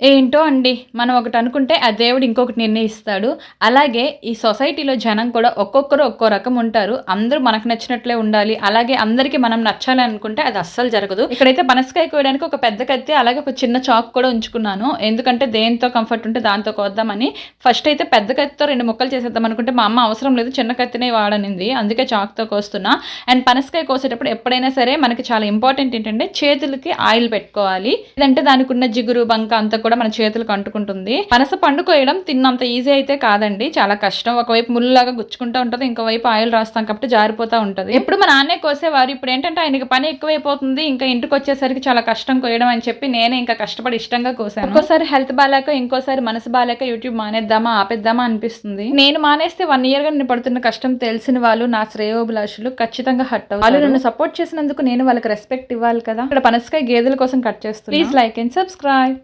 ఏంటో అండి మనం ఒకటి అనుకుంటే ఆ దేవుడు ఇంకొకటి నిర్ణయిస్తాడు. అలాగే ఈ సొసైటీలో జనం కూడా ఒక్కొక్కరు ఒక్కో రకం ఉంటారు. అందరూ మనకు నచ్చినట్లే ఉండాలి. అలాగే అందరికీ మనం నచ్చాలి అనుకుంటే అది అస్సలు జరగదు. ఇక్కడైతే పనసకాయ కోయడానికి ఒక పెద్ద కత్తి అలాగే ఒక చిన్న చాక్ కూడా ఉంచుకున్నాను. ఎందుకంటే దేంతో కంఫర్ట్ ఉంటే దాంతో కోద్దామని. ఫస్ట్ అయితే పెద్ద కత్తితో రెండు ముక్కలు చేసేద్దాం అనుకుంటే మా అమ్మ అవసరం లేదు చిన్న కత్తినే వాడనింది. అందుకే చాక్తో కోస్తున్నా. అండ్ పనసకాయ కోసేటప్పుడు ఎప్పుడైనా సరే మనకి చాలా ఇంపార్టెంట్ ఏంటంటే చేతులకి ఆయిల్ పెట్టుకోవాలి. లేదంటే దానికి ఉన్న జిగురు బంక అంత కూడా మన చేతులకు అంటుకుంటుంది. పనస పండు కోయడం తిన్నంత ఈజీ అయితే కాదండి. చాలా కష్టం. ఒకవైపు ముళ్ళలాగా గుచ్చుకుంటూ ఉంటుంది ఇంకోవైపు ఆయిల్ రాస్తాం కాబట్టి జారిపోతూ ఉంటుంది. ఎప్పుడు మా నాన్నే కోసేవారు ఇప్పుడు ఏంటంటే ఆయనకి పని ఎక్కువైపోతుంది ఇంకా ఇంటికి వచ్చేసరికి చాలా కష్టం కోయడం అని చెప్పి నేనే ఇంకా కష్టపడి ఇష్టంగా కోసాను. ఒక్కోసారి హెల్త్ బాగాలేక ఇంకోసారి మనసు బాగాలేక యూట్యూబ్ మానేద్దామా ఆపేద్దామా అనిపిస్తుంది. నేను మానేస్తే వన్ ఇయర్గా నేను పడుతున్న కష్టం తెలిసిన వాళ్ళు నా శ్రేయోభిలాషులు ఖచ్చితంగా హట్ వాళ్ళు నన్ను సపోర్ట్ చేసినందుకు నేను వాళ్ళకి రెస్పెక్ట్ ఇవ్వాలి కదా. ఇక్కడ పనసకాయ గేదెల కోసం కట్ చేస్తాను ప్లీజ్ లైక్ అండ్ సబ్స్క్రైబ్.